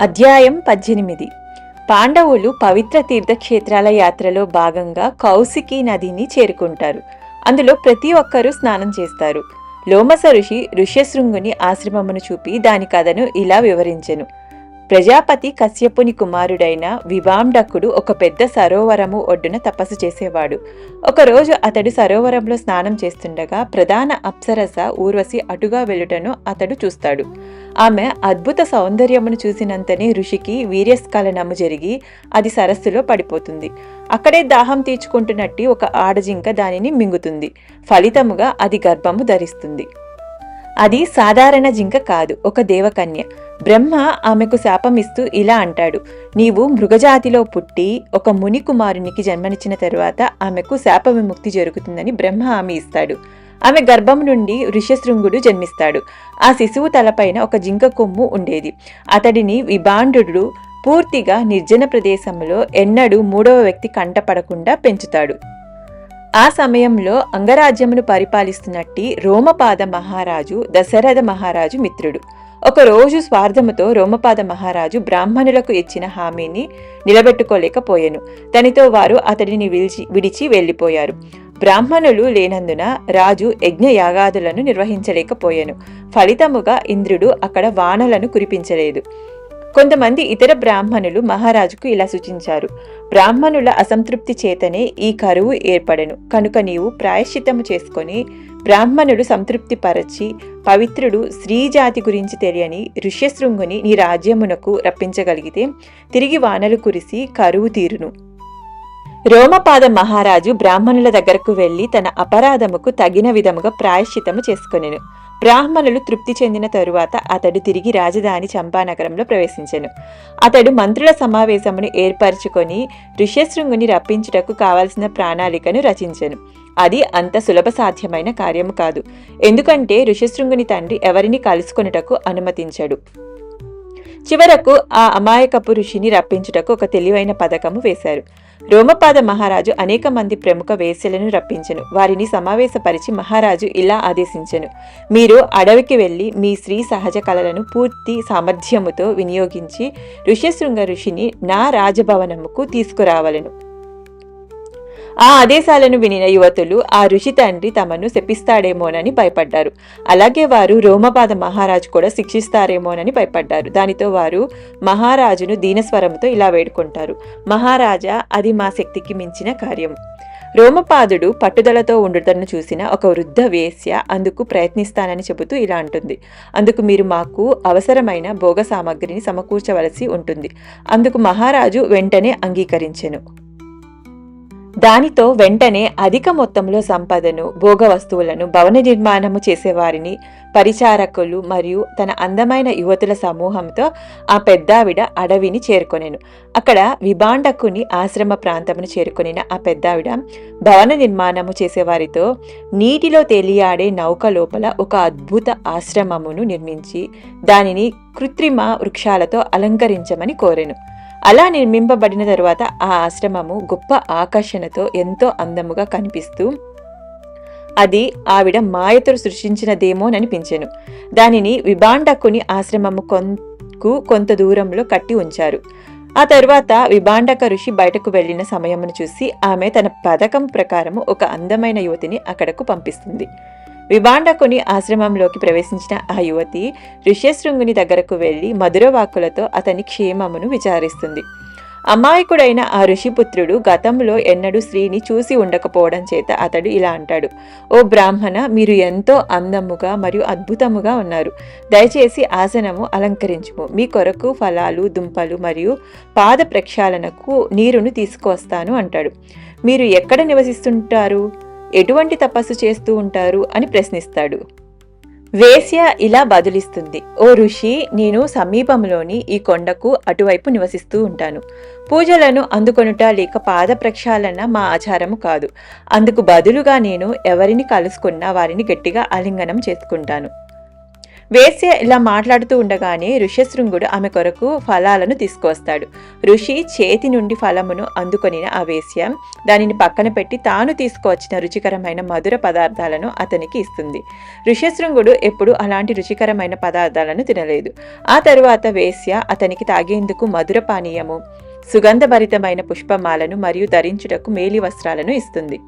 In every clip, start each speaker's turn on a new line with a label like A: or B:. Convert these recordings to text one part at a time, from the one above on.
A: అధ్యాయం పద్దెనిమిది. పాండవులు పవిత్ర తీర్థక్షేత్రాల యాత్రలో భాగంగా కౌశికి నదిని చేరుకుంటారు. అందులో ప్రతి ఒక్కరూ స్నానం చేస్తారు. లోమస ఋషి ఋష్యశృంగుని ఆశ్రమమును చూపి దాని కథను ఇలా వివరించెను. ప్రజాపతి కశ్యపుని కుమారుడైన విభాండకుడు ఒక పెద్ద సరోవరము ఒడ్డున తపస్సు చేసేవాడు. ఒకరోజు అతడు సరోవరంలో స్నానం చేస్తుండగా ప్రధాన అప్సరస ఊర్వశి అటుగా వెళ్ళుటను అతడు చూస్తాడు. ఆమె అద్భుత సౌందర్యమును చూసినంతనే ఋషికి వీర్యస్ఖలనము జరిగి అది సరస్సులో పడిపోతుంది. అక్కడే దాహం తీర్చుకుంటున్నట్టి ఒక ఆడజింక దానిని మింగుతుంది. ఫలితముగా అది గర్భము ధరిస్తుంది. అది సాధారణ జింక కాదు ఒక దేవకన్య. బ్రహ్మ ఆమెకు శాపమిస్తూ ఇలా అంటాడు నీవు మృగజాతిలో పుట్టి ఒక ముని కుమారునికి జన్మనిచ్చిన తరువాత ఆమెకు శాప విముక్తి జరుగుతుందని బ్రహ్మ హామీ ఇస్తాడు. ఆమె గర్భం నుండి ఋష్యశృంగుడు జన్మిస్తాడు. ఆ శిశువు తలపైన ఒక జింక కొమ్ము ఉండేది. అతడిని విభాండు పూర్తిగా నిర్జన ప్రదేశంలో ఎన్నడూ మూడవ వ్యక్తి కంటపడకుండా పెంచుతాడు. ఆ సమయంలో అంగరాజ్యమును పరిపాలిస్తున్నట్టి రోమపాద మహారాజు దశరథ మహారాజు మిత్రుడు. ఒకరోజు స్వార్థముతో రోమపాద మహారాజు బ్రాహ్మణులకు ఇచ్చిన హామీని నిలబెట్టుకోలేకపోయాను. తనితో వారు అతడిని విడిచి విడిచి వెళ్ళిపోయారు. బ్రాహ్మణులు లేనందున రాజు యజ్ఞయాగాదులను నిర్వహించలేకపోయాను. ఫలితముగా ఇంద్రుడు అక్కడ వానలను కురిపించలేదు. కొంతమంది ఇతర బ్రాహ్మణులు మహారాజుకు ఇలా సూచించారు. బ్రాహ్మణుల అసంతృప్తి చేతనే ఈ కరువు ఏర్పడెను. కనుక నీవు ప్రాయశ్చిత్తము చేసుకొని బ్రాహ్మణుడు సంతృప్తి పరచి పవిత్రుడు స్త్రీజాతి గురించి తెలియని ఋష్యశృంగుని నీ రాజ్యమునకు రప్పించగలిగితే తిరిగి వానలు కురిసి కరువు తీరును. రోమపాద మహారాజు బ్రాహ్మణుల దగ్గరకు వెళ్ళి తన అపరాధముకు తగిన విధముగా ప్రాయశ్చితము చేసుకొనెను. బ్రాహ్మణులు తృప్తి చెందిన తరువాత అతడు తిరిగి రాజధాని చంపానగరంలో ప్రవేశించెను. అతడు మంత్రుల సమావేశమును ఏర్పరచుకొని ఋష్యశృంగుని రప్పించుటకు కావలసిన ప్రణాళికను రచించెను. అది అంత సులభ సాధ్యమైన కార్యము కాదు. ఎందుకంటే ఋషశృంగుని తండ్రి ఎవరిని కలుసుకొనుటకు అనుమతించడు. చివరకు ఆ అమాయకపు ఋషిని రప్పించుటకు ఒక తెలివైన పథకము వేశారు. రోమపాద మహారాజు అనేక మంది ప్రముఖ వేశ్యలను రప్పించెను. వారిని సమావేశపరిచి మహారాజు ఇలా ఆదేశించెను. మీరు అడవికి వెళ్ళి మీ స్త్రీ సహజ కళలను పూర్తి సామర్థ్యముతో వినియోగించి ఋష్యశృంగ ఋషిని నా రాజభవనముకు తీసుకురావలను. ఆ ఆదేశాలను వినిన యువతులు ఆ ఋషి తండ్రి తమను శపిస్తాడేమోనని భయపడ్డారు. అలాగే వారు రోమపాద మహారాజు కూడా శిక్షిస్తారేమోనని భయపడ్డారు. దానితో వారు మహారాజును దీనస్వరంతో ఇలా వేడుకుంటారు. మహారాజా అది మా శక్తికి మించిన కార్యం రోమపాదుడు పట్టుదలతో ఉండుతను చూసిన ఒక వృద్ధ వేశ్య అందుకు ప్రయత్నిస్తానని చెబుతూ ఇలా అంటుంది. అందుకు మీరు మాకు అవసరమైన భోగ సామగ్రిని సమకూర్చవలసి ఉంటుంది. అందుకు మహారాజు వెంటనే అంగీకరించెను. దానితో వెంటనే అధిక మొత్తంలో సంపదను భోగ వస్తువులను భవన నిర్మాణము చేసేవారిని పరిచారకులు మరియు తన అందమైన యువతుల సమూహంతో ఆ పెద్దావిడ అడవిని చేరుకొనెను. అక్కడ విభాండకుని ఆశ్రమ ప్రాంతమును చేరుకొనిన ఆ పెద్దావిడ భవన నిర్మాణము చేసేవారితో నీటిలో తేలియాడే నౌక లోపల ఒక అద్భుత ఆశ్రమమును నిర్మించి దానిని కృత్రిమ వృక్షాలతో అలంకరించమని కోరెను. అలా నిర్మింపబడిన తరువాత ఆ ఆశ్రమము గొప్ప ఆకర్షణతో ఎంతో అందముగా కనిపిస్తూ అది ఆవిడ మాయతో సృష్టించినదేమోననిపించెను. దానిని విభాండకుని ఆశ్రమము కొంకు కొంత దూరంలో కట్టి ఉంచారు. ఆ తరువాత విభాండక ఋషి బయటకు వెళ్ళిన సమయమును చూసి ఆమె తన పథకం ప్రకారము ఒక అందమైన యువతిని అక్కడకు పంపిస్తుంది. విభాండకుని ఆశ్రమంలోకి ప్రవేశించిన ఆ యువతి ఋష్యశృంగుని దగ్గరకు వెళ్ళి మధురవాక్కులతో అతని క్షేమమును విచారిస్తుంది. అమాయకుడైన ఆ ఋషిపుత్రుడు గతంలో ఎన్నడూ స్త్రీని చూసి ఉండకపోవడం చేత అతడు ఇలా అంటాడు. ఓ బ్రాహ్మణ మీరు ఎంతో అందముగా మరియు అద్భుతముగా ఉన్నారు. దయచేసి ఆసనము అలంకరించుము. మీ కొరకు ఫలాలు దుంపలు మరియు పాద ప్రక్షాళనకు నీరును తీసుకొస్తాను అంటాడు. మీరు ఎక్కడ నివసిస్తుంటారు? ఎటువంటి తపస్సు చేస్తూ ఉంటారు అని ప్రశ్నిస్తాడు. వేశ్య ఇలా బదులిస్తుంది ఓ ఋషి నేను సమీపంలోని ఈ కొండకు అటువైపు నివసిస్తూ ఉంటాను. పూజలను అందుకొనుట లేక పాద ప్రక్షాళన మా ఆచారము కాదు. అందుకు బదులుగా నేను ఎవరిని కలుసుకున్నా వారిని గట్టిగా ఆలింగనం చేసుకుంటాను. వేశ్య ఇలా మాట్లాడుతూ ఉండగానే ఋష్యశృంగుడు ఆమె కొరకు ఫలాలను తీసుకొస్తాడు ఋషి చేతి నుండి ఫలమును అందుకొనిన ఆ వేశ్య దానిని పక్కన పెట్టి తాను తీసుకువచ్చిన రుచికరమైన మధుర పదార్థాలను అతనికి ఇస్తుంది. ఋష్యశృంగుడు ఎప్పుడు అలాంటి రుచికరమైన పదార్థాలను తినలేదు. ఆ తరువాత వేశ్య అతనికి తాగేందుకు మధుర పానీయము సుగంధభరితమైన పుష్పమాలను మరియు ధరించుటకు మేలి వస్త్రాలను ఇస్తుంది.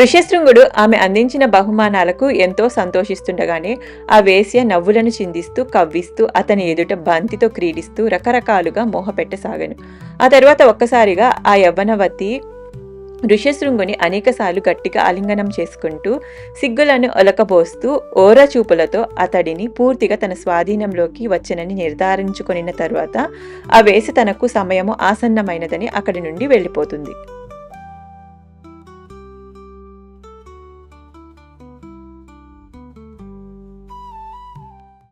A: ఋష్యశృంగుడు ఆమె అందించిన బహుమానాలకు ఎంతో సంతోషిస్తుండగానే ఆ వేశ్య నవ్వులను చిందిస్తూ కవ్విస్తూ అతని ఎదుట బంతితో క్రీడిస్తూ రకరకాలుగా మోహపెట్టసాగను. ఆ తర్వాత ఒక్కసారిగా ఆ యవ్వనవతి ఋష్యశృంగుని అనేకసార్లు గట్టిగా ఆలింగనం చేసుకుంటూ సిగ్గులను ఒలకబోస్తూ ఓర చూపులతో అతడిని పూర్తిగా తన స్వాధీనంలోకి వచ్చనని నిర్ధారించుకొనిన తరువాత ఆ వేసి తనకు సమయము ఆసన్నమైనదని అక్కడి నుండి వెళ్ళిపోతుంది.